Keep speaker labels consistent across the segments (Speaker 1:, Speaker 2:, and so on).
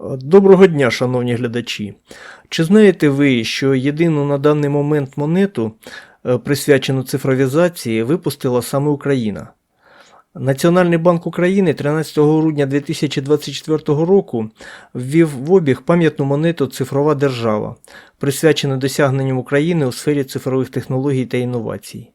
Speaker 1: Доброго дня, шановні глядачі. Чи знаєте ви, що єдину на даний момент монету, е, присвячену цифровізації, випустила саме Україна? Національний банк України 13 грудня 2024 року ввів в обіг пам'ятну монету Цифрова держава, присвячену досягненням України у сфері цифрових технологій та інновацій.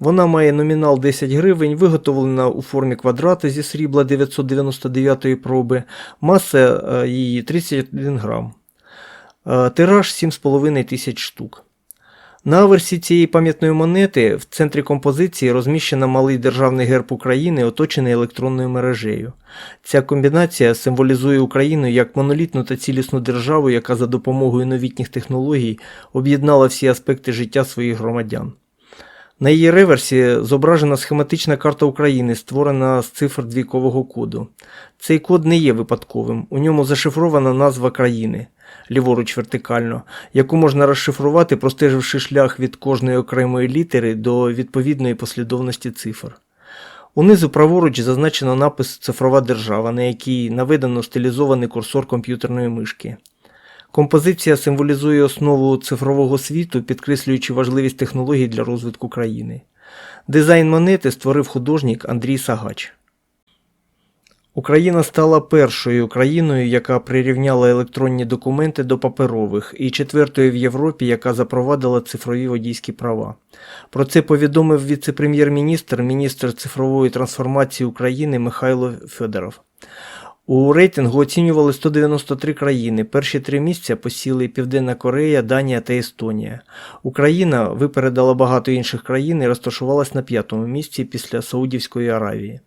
Speaker 1: Вона має номінал 10 гривень, виготовлена у формі квадрата зі срібла 999 проби, маса е, її 31 грам. Е, Тираж 7,5 тисяч штук. На аверсі цієї пам'ятної монети в центрі композиції розміщено малий державний герб України, оточений електронною мережею. Ця комбінація символізує Україну як монолітну та цілісну державу, яка за допомогою новітніх технологій об'єднала всі аспекти життя своїх громадян. На її реверсі зображена схематична карта України, створена з цифр двійкового коду. Цей код не є випадковим, у ньому зашифрована назва країни, ліворуч вертикально, яку можна розшифрувати, простеживши шлях від кожної окремої літери до відповідної послідовності цифр. Унизу праворуч зазначено напис Цифрова держава, на якій наведено стилізований курсор комп'ютерної мишки. Композиція символізує основу цифрового світу, підкреслюючи важливість технологій для розвитку країни. Дизайн монети створив художник Андрій Сагач. Україна стала першою країною, яка прирівняла електронні документи до паперових, і четвертою в Європі, яка запровадила цифрові водійські права. Про це повідомив віце-прем'єр-міністр, міністр цифрової трансформації України Михайло Федоров. У рейтингу оцінювали 193 країни. Перші три місця посіли Південна Корея, Данія та Естонія. Україна випередила багато інших країн і розташувалась на п'ятому місці після Саудівської Аравії.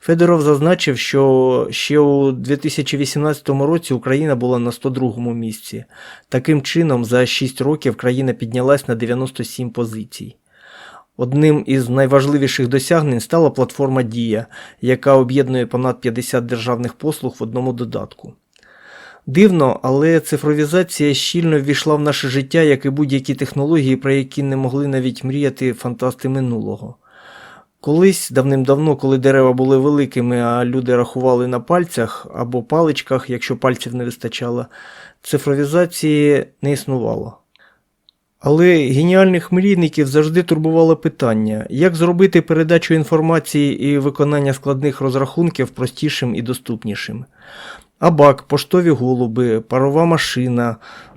Speaker 1: Федоров зазначив, що ще у 2018 році Україна була на 102 місці. Таким чином, за 6 років країна піднялась на 97 позицій. Одним із найважливіших досягнень стала платформа Дія, яка об'єднує понад 50 державних послуг в одному додатку. Дивно, але цифровізація щільно ввійшла в наше життя, як і будь-які технології, про які не могли навіть мріяти фантасти минулого. Колись давним-давно, коли дерева були великими, а люди рахували на пальцях або паличках, якщо пальців не вистачало, цифровізації не існувало. Але геніальних мрійників завжди турбувало питання, як зробити передачу інформації і виконання складних розрахунків простішим і доступнішим. Абак, поштові голуби, парова машина,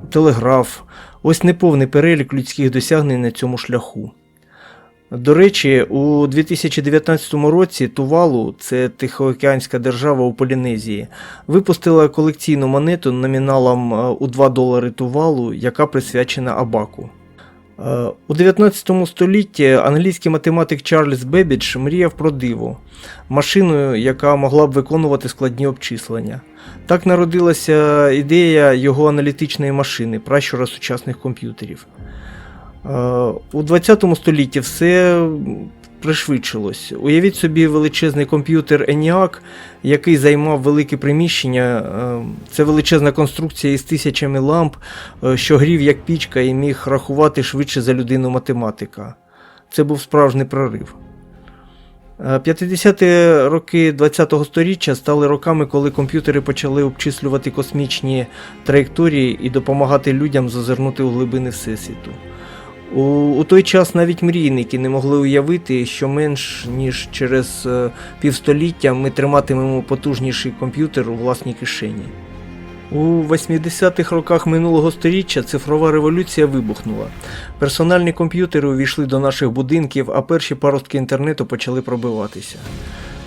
Speaker 1: телеграф ось неповний перелік людських досягнень на цьому шляху. До речі, у 2019 році Тувалу, це Тихоокеанська держава у Полінезії, випустила колекційну монету номіналом е, у 2 долари Тувалу, яка присвячена Абаку. Е, У 19 столітті англійський математик Чарльз Бебідж мріяв про диво машину, яка могла б виконувати складні обчислення. Так народилася ідея його аналітичної машини, пращура сучасних комп'ютерів. Е, У 20 столітті все пришвидшилось. Уявіть собі величезний комп'ютер ENIAC, який займав велике приміщення. Е, Це величезна конструкція із тисячами ламп, е, що грів як пічка і міг рахувати швидше за людину математика. Це був справжній прорив. Е, 50-ті роки 20-го сторіччя стали роками, коли комп'ютери почали обчислювати космічні траєкторії і допомагати людям зазирнути у глибини Всесвіту. У, у той час навіть мрійники не могли уявити, що менш ніж через е, півстоліття ми триматимемо потужніший комп'ютер у власній кишені. У 80-х роках минулого століття цифрова революція вибухнула. Персональні комп'ютери увійшли до наших будинків, а перші паростки інтернету почали пробиватися.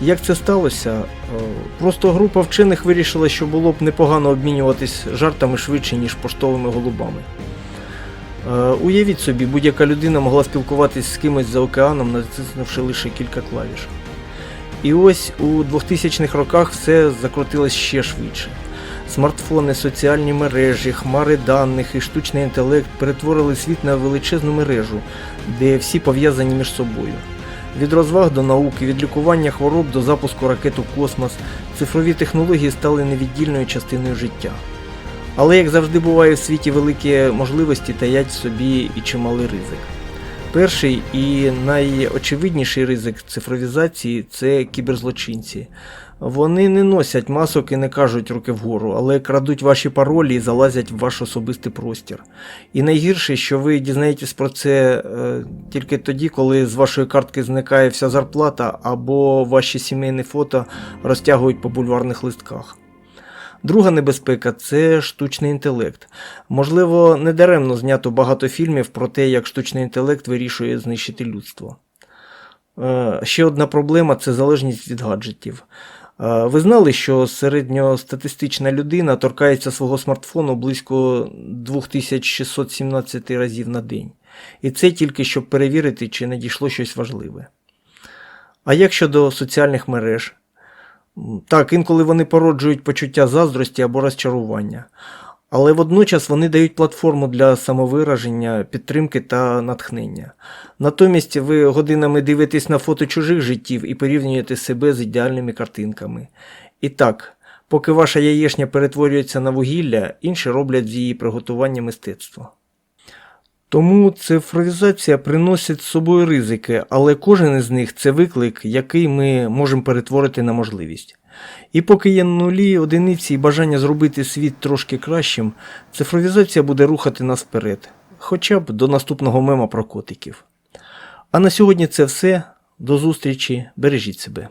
Speaker 1: Як це сталося? Е, Просто група вчених вирішила, що було б непогано обмінюватись жартами швидше, ніж поштовими голубами. Е, Уявіть собі, будь-яка людина могла спілкуватись з кимось за океаном, натиснувши лише кілька клавіш. І ось у 2000-х роках все закрутилось ще швидше. Смартфони, соціальні мережі, хмари даних і штучний інтелект перетворили світ на величезну мережу, де всі пов'язані між собою. Від розваг до науки, від лікування хвороб до запуску ракет у космос, цифрові технології стали невіддільною частиною життя. Але, як завжди буває в світі великі можливості таять собі і чималий ризик. Перший і найочевидніший ризик цифровізації це кіберзлочинці. Вони не носять масок і не кажуть руки вгору, але крадуть ваші паролі і залазять в ваш особистий простір. І найгірше, що ви дізнаєтесь про це е, тільки тоді, коли з вашої картки зникає вся зарплата або ваші сімейні фото розтягують по бульварних листках. Друга небезпека це штучний інтелект. Можливо, недаремно знято багато фільмів про те, як штучний інтелект вирішує знищити людство. Е, Ще одна проблема це залежність від гаджетів. Е, Ви знали, що середньостатистична людина торкається свого смартфону близько 2617 разів на день. І це тільки щоб перевірити, чи не дійшло щось важливе. А як щодо соціальних мереж? Так, інколи вони породжують почуття заздрості або розчарування. Але водночас вони дають платформу для самовираження, підтримки та натхнення. Натомість ви годинами дивитесь на фото чужих життів і порівнюєте себе з ідеальними картинками. І так, поки ваша яєшня перетворюється на вугілля, інші роблять з її приготування мистецтво. Тому цифровізація приносить з собою ризики, але кожен із них це виклик, який ми можемо перетворити на можливість. І поки є нулі, одиниці і бажання зробити світ трошки кращим, цифровізація буде рухати нас вперед, хоча б до наступного мема про котиків. А на сьогодні це все. До зустрічі, бережіть себе.